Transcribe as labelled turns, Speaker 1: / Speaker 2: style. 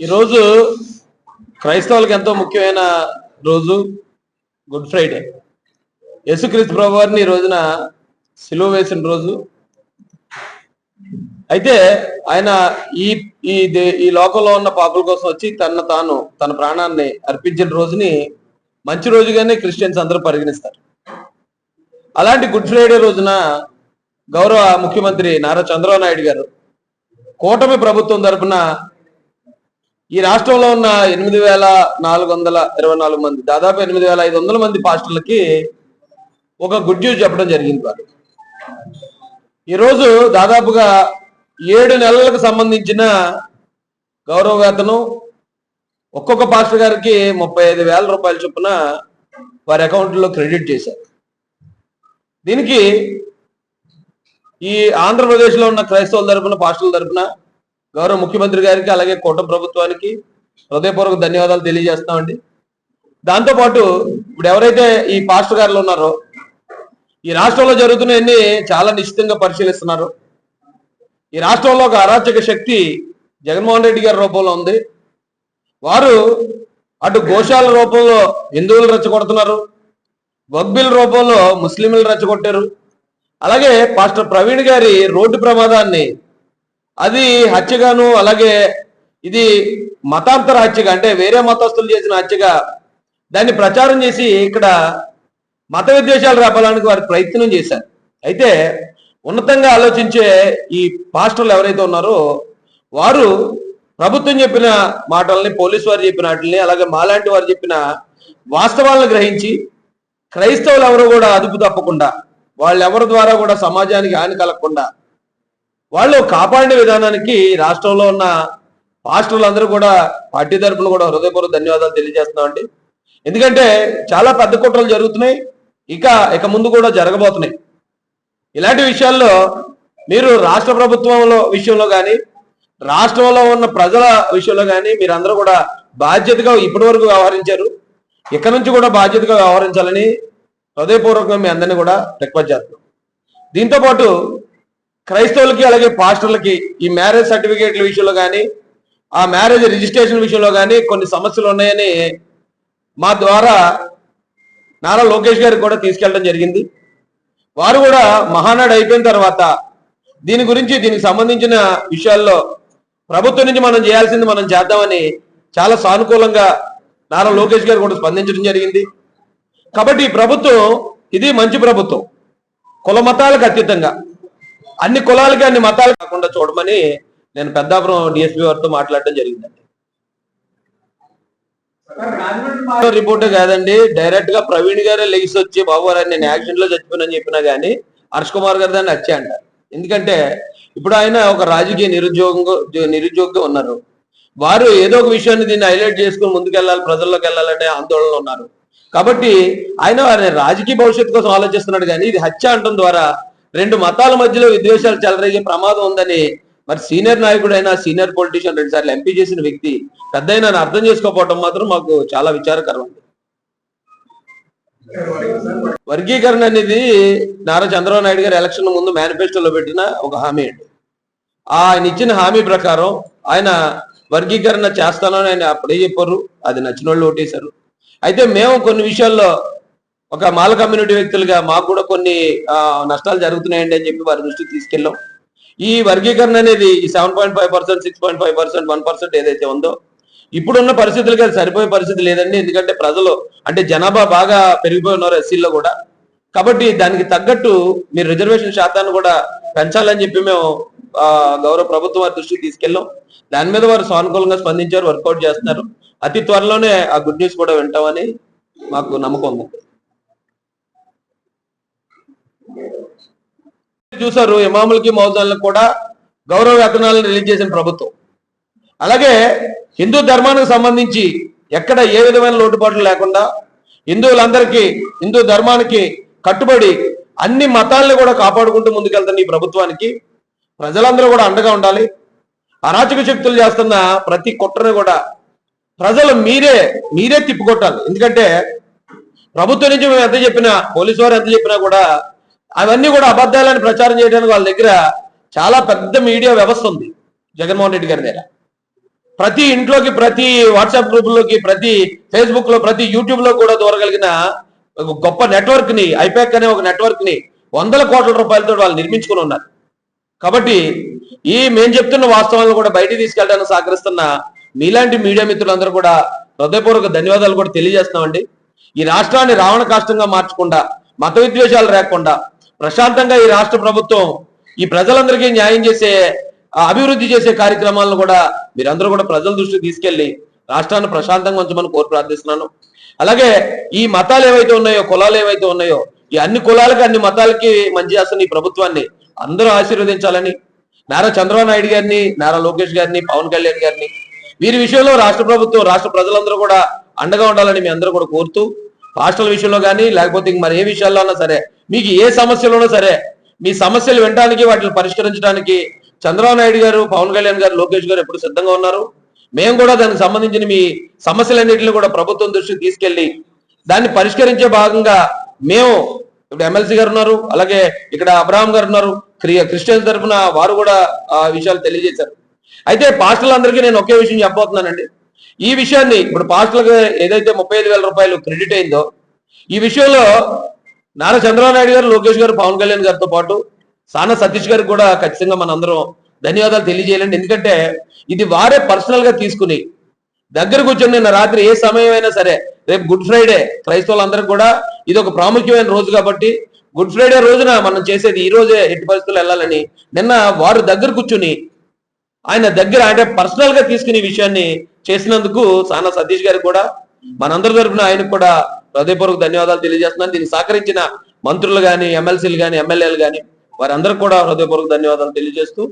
Speaker 1: ఈరోజు క్రైస్తవులకు ఎంతో ముఖ్యమైన రోజు గుడ్ ఫ్రైడే. యేసుక్రీస్తు ప్రభు వారిని ఈ రోజున సిలువ వేసిన రోజు. అయితే ఆయన ఈ ఈ దే- ఈ లోకంలో ఉన్న పాపుల కోసం వచ్చి తన తాను తన ప్రాణాన్ని అర్పించిన రోజుని మంచి రోజుగానే క్రిస్టియన్స్ అందరూ పరిగణిస్తారు. అలాంటి గుడ్ ఫ్రైడే రోజున గౌరవ ముఖ్యమంత్రి నారా చంద్రబాబు నాయుడు గారు కూటమి ప్రభుత్వం తరపున ఈ రాష్ట్రంలో ఉన్న ఎనిమిది వేల నాలుగు వందల ఇరవై నాలుగు మంది దాదాపు ఎనిమిది వేల ఐదు వందల మంది పాస్టర్లకి ఒక గుడ్ న్యూస్ చెప్పడం జరిగింది వారు ఈరోజు దాదాపుగా ఏడు నెలలకు సంబంధించిన గౌరవ వేతనం ఒక్కొక్క పాస్టర్ గారికి ముప్పై ఐదు వేల రూపాయల చొప్పున వారి అకౌంట్లో క్రెడిట్ చేశారు. దీనికి ఈ ఆంధ్రప్రదేశ్లో ఉన్న క్రైస్తవుల తరపున పాస్టర్ల తరపున గౌరవ ముఖ్యమంత్రి గారికి అలాగే కూటమి ప్రభుత్వానికి హృదయపూర్వక ధన్యవాదాలు తెలియజేస్తామండి దాంతోపాటు ఇప్పుడు ఎవరైతే ఈ పాస్టర్ గారులు ఉన్నారో ఈ రాష్ట్రంలో జరుగుతున్నవన్నీ చాలా నిశ్చితంగా పరిశీలిస్తున్నారు. ఈ రాష్ట్రంలో ఒక అరాచక శక్తి జగన్మోహన్ రెడ్డి గారి రూపంలో ఉంది. వారు అటు గోశాల రూపంలో హిందువులు రెచ్చగొడుతున్నారు. వగ్బిల్ రూపంలో ముస్లింలు రెచ్చగొట్టారు. అలాగే పాస్టర్ ప్రవీణ్ గారి రోడ్డు ప్రమాదాన్ని అది హత్యగాను అలాగే ఇది మతాంతర హత్యగా అంటే వేరే మతస్థులు చేసిన హత్యగా దాన్ని ప్రచారం చేసి ఇక్కడ మత విద్వేషాలు రేపడానికి వారి ప్రయత్నం చేశారు. అయితే ఉన్నతంగా ఆలోచించే ఈ పాస్టర్లు ఎవరైతే ఉన్నారో వారు ప్రభుత్వం చెప్పిన మాటల్ని పోలీసు వారు చెప్పిన వాటిని అలాగే మాలాంటి వారు చెప్పిన వాస్తవాలను గ్రహించి క్రైస్తవులు ఎవరు కూడా అదుపు తప్పకుండా వాళ్ళెవరి ద్వారా కూడా సమాజానికి హాని కలగకుండా వాళ్ళు కాపాడిన విధానానికి రాష్ట్రంలో ఉన్న పాస్టర్లు అందరూ కూడా పార్టీ తరపున కూడా హృదయపూర్వక ధన్యవాదాలు తెలియజేస్తున్నామండి. ఎందుకంటే చాలా పెద్ద కుట్రలు జరుగుతున్నాయి. ఇక ఇక ముందు కూడా జరగబోతున్నాయి. ఇలాంటి విషయాల్లో మీరు రాష్ట్ర ప్రభుత్వంలో విషయంలో కానీ రాష్ట్రంలో ఉన్న ప్రజల విషయంలో కానీ మీరందరూ కూడా బాధ్యతగా ఇప్పటి వరకు వ్యవహరించారు. ఇక్కడ నుంచి కూడా బాధ్యతగా వ్యవహరించాలని హృదయపూర్వకంగా మీ అందరినీ కూడా రిక్వెస్ట్ చేస్తున్నాం. దీంతో పాటు క్రైస్తవులకి అలాగే పాస్టర్లకి ఈ మ్యారేజ్ సర్టిఫికేట్ల విషయంలో కానీ ఆ మ్యారేజ్ రిజిస్ట్రేషన్ విషయంలో కానీ కొన్ని సమస్యలు ఉన్నాయని మా ద్వారా నారా లోకేష్ గారికి కూడా తీసుకెళ్ళడం జరిగింది. వారు కూడా మహానాడు అయిపోయిన తర్వాత దీని గురించి దీనికి సంబంధించిన విషయాల్లో ప్రభుత్వం నుంచి మనం చేయాల్సింది మనం చేద్దామని చాలా సానుకూలంగా నారా లోకేష్ గారు కూడా స్పందించడం జరిగింది. కాబట్టి ఈ ప్రభుత్వం ఇది మంచి ప్రభుత్వం. కుల మతాలకు అతీతంగా. అన్ని కులాలకి అన్ని మతాలు కాకుండా చూడమని నేను పెద్దాపురం డిఎస్పీ వారితో మాట్లాడడం జరిగిందండి. రిపోర్ట్ కాదండి. డైరెక్ట్గా ప్రవీణ్ గారే లెగిసి వచ్చి బాబు గారు నేను యాక్సిడెంట్లో చచ్చిపోయినని చెప్పినా గానీ హర్ష్ కుమార్ గారు దాన్ని హత్య అంటారు ఎందుకంటే ఇప్పుడు ఆయన ఒక రాజకీయ నిరుద్యోగంగా నిరుద్యోగిగా ఉన్నారు. వారు ఏదో ఒక విషయాన్ని దీన్ని హైలైట్ చేసుకుని ముందుకెళ్ళాలి ప్రజల్లోకి వెళ్ళాలనే ఆందోళనలో ఉన్నారు. కాబట్టి ఆయన వారి రాజకీయ భవిష్యత్తు కోసం ఆలోచిస్తున్నాడు కానీ ఇది హత్య అంటం ద్వారా రెండు మతాల మధ్యలో విద్వేషాలు చెలరేగే ప్రమాదం ఉందని మరి సీనియర్ నాయకుడైన సీనియర్ పొలిటీషియన్ రెండు సార్లు ఎంపీ చేసిన వ్యక్తి పెద్ద అర్థం చేసుకోకపోవడం మాత్రం మాకు చాలా విచారకరం. ఉంది వర్గీకరణ అనేది నారా చంద్రబాబు నాయుడు గారు ఎలక్షన్ ముందు మేనిఫెస్టోలో పెట్టిన ఒక హామీ అండి. ఆయన ఇచ్చిన హామీ ప్రకారం ఆయన వర్గీకరణ చేస్తానని ఆయన అప్పుడే చెప్పారు. అది నచ్చిన వాళ్ళు ఓటేశారు. అయితే మేము కొన్ని విషయాల్లో ఒక మాల కమ్యూనిటీ వ్యక్తులుగా మాకు కూడా కొన్ని నష్టాలు జరుగుతున్నాయండి అని చెప్పి వారి దృష్టికి తీసుకెళ్ళాం. ఈ వర్గీకరణ అనేది ఈ seven point five percent six point five percent one percent ఏదైతే ఉందో ఇప్పుడున్న పరిస్థితులకి అది సరిపోయే పరిస్థితి లేదండి. ఎందుకంటే ప్రజలు అంటే జనాభా బాగా పెరిగిపోయి ఉన్నారు ఎస్సీల్లో కూడా. కాబట్టి దానికి తగ్గట్టు మీరు రిజర్వేషన్ శాతాన్ని కూడా పెంచాలని చెప్పి మేము ఆ, గౌరవ ప్రభుత్వం వారి దృష్టికి తీసుకెళ్ళాం. దాని మీద వారు సానుకూలంగా స్పందించారు వర్కౌట్ చేస్తున్నారు. అతి త్వరలోనే ఆ గుడ్ న్యూస్ కూడా వింటామని మాకు నమ్మకం ఉంది. చూసారు ఇమాములకి మౌజాలకు కూడా గౌరవ వేతనాలను రిలీజ్ చేసిన ప్రభుత్వం. అలాగే హిందూ ధర్మానికి సంబంధించి ఎక్కడ ఏ విధమైన లోటుపాట్లు లేకుండా హిందువులందరికీ హిందూ ధర్మానికి కట్టుబడి అన్ని మతాలను కూడా కాపాడుకుంటూ ముందుకెళ్తున్న ఈ ప్రభుత్వానికి ప్రజలందరూ కూడా అండగా ఉండాలి. అరాచక శక్తులు చేస్తున్న ప్రతి కుట్రను కూడా ప్రజలు మీరే మీరే తిప్పికొట్టాలి. ఎందుకంటే ప్రభుత్వం నుంచి మేము ఎంత చెప్పినా పోలీసు వారు ఎంత చెప్పినా కూడా అవన్నీ కూడా అబద్ధాలని ప్రచారం చేయడానికి వాళ్ళ దగ్గర చాలా పెద్ద మీడియా వ్యవస్థ ఉంది జగన్మోహన్ రెడ్డి గారి దగ్గర. ప్రతి ఇంట్లోకి ప్రతి వాట్సాప్ గ్రూపుల్లోకి ప్రతి ఫేస్బుక్లో ప్రతి యూట్యూబ్లో కూడా దూరగలిగిన ఒక గొప్ప నెట్వర్క్ని ఐపాక్ అనే ఒక నెట్వర్క్ని వందల కోట్ల రూపాయలతో వాళ్ళు నిర్మించుకుని ఉన్నారు. కాబట్టి ఈ మేము చెప్తున్న వాస్తవాలను కూడా బయటికి తీసుకెళ్ళడానికి సహకరిస్తున్న మీలాంటి మీడియా మిత్రులందరూ కూడా హృదయపూర్వక ధన్యవాదాలు కూడా తెలియజేస్తున్నామండి. ఈ రాష్ట్రాన్ని రావణ కాష్టంగా మార్చకుండా మత విద్వేషాలు లేకుండా ప్రశాంతంగా ఈ రాష్ట్ర ప్రభుత్వం ఈ ప్రజలందరికీ న్యాయం చేసే అభివృద్ధి చేసే కార్యక్రమాలను కూడా మీరందరూ కూడా ప్రజల దృష్టికి తీసుకెళ్ళి రాష్ట్రాన్ని ప్రశాంతంగా ఉంచమని కోరి ప్రార్థిస్తున్నాను. అలాగే ఈ మతాలు ఏవైతే ఉన్నాయో కులాలు ఏవైతే ఉన్నాయో ఈ అన్ని కులాలకి అన్ని మతాలకి మంచి చేస్తున్న ఈ ప్రభుత్వాన్ని అందరూ ఆశీర్వదించాలని నారా చంద్రబాబు నాయుడు గారిని నారా లోకేష్ గారిని పవన్ కళ్యాణ్ గారిని వీరి విషయంలో రాష్ట్ర ప్రభుత్వం రాష్ట్ర ప్రజలందరూ కూడా అండగా ఉండాలని మీ అందరూ కూడా కోరుతూ హాస్టల్ విషయంలో కానీ లేకపోతే ఇంక మరి ఏ విషయాల్లో అన్నా సరే మీకు ఏ సమస్యలోనూ సరే మీ సమస్యలు వినడానికి వాటిని పరిష్కరించడానికి చంద్రబాబు నాయుడు గారు పవన్ కళ్యాణ్ గారు లోకేష్ గారు ఎప్పుడు సిద్ధంగా ఉన్నారు? మేము కూడా దానికి సంబంధించిన మీ సమస్యలన్నింటినీ కూడా ప్రభుత్వం దృష్టికి తీసుకెళ్ళి దాన్ని పరిష్కరించే భాగంగా మేము ఇప్పుడు ఎమ్మెల్సీ గారు ఉన్నారు అలాగే ఇక్కడ అబ్రహాం గారు ఉన్నారు క్రి- క్రిస్టియన్స్ తరఫున వారు కూడా ఆ విషయాలు తెలియజేశారు. అయితే పాస్టర్లందరికీ నేను ఒకే విషయం చెప్పబోతున్నానండి. ఈ విషయాన్ని ఇప్పుడు పాస్టర్లకు ఏదైతే ముప్పై ఐదు వేల రూపాయలు క్రెడిట్ అయిందో ఈ విషయంలో నారా చంద్రబాబు నాయుడు గారు లోకేష్ గారు పవన్ కళ్యాణ్ గారితో పాటు సానా సతీష్ గారికి కూడా ఖచ్చితంగా మనందరం ధన్యవాదాలు తెలియజేయాలండి. ఎందుకంటే ఇది వారే పర్సనల్గా తీసుకుని దగ్గర కూర్చొని నిన్న రాత్రి ఏ సమయం అయినా సరే రేపు గుడ్ ఫ్రైడే క్రైస్తవులందరికీ కూడా ఇది ఒక ప్రాముఖ్యమైన రోజు కాబట్టి గుడ్ ఫ్రైడే రోజున మనం చేసేది ఈ రోజే ఎట్టి పరిస్థితుల్లో వెళ్ళాలని నిన్న వారు దగ్గర కూర్చుని ఆయన దగ్గర అంటే పర్సనల్గా తీసుకునే విషయాన్ని చేసినందుకు సానా సతీష్ గారికి కూడా మనందరి తరపున ఆయనకు కూడా హృదయపూర్వక ధన్యవాదాలు తెలియజేస్తున్నాను. దీనికి సహకరించిన మంత్రులు గాని ఎమ్మెల్సీలు గాని ఎమ్మెల్యేలు కానీ వారందరికీ కూడా హృదయపూర్వక ధన్యవాదాలు తెలియజేస్తూ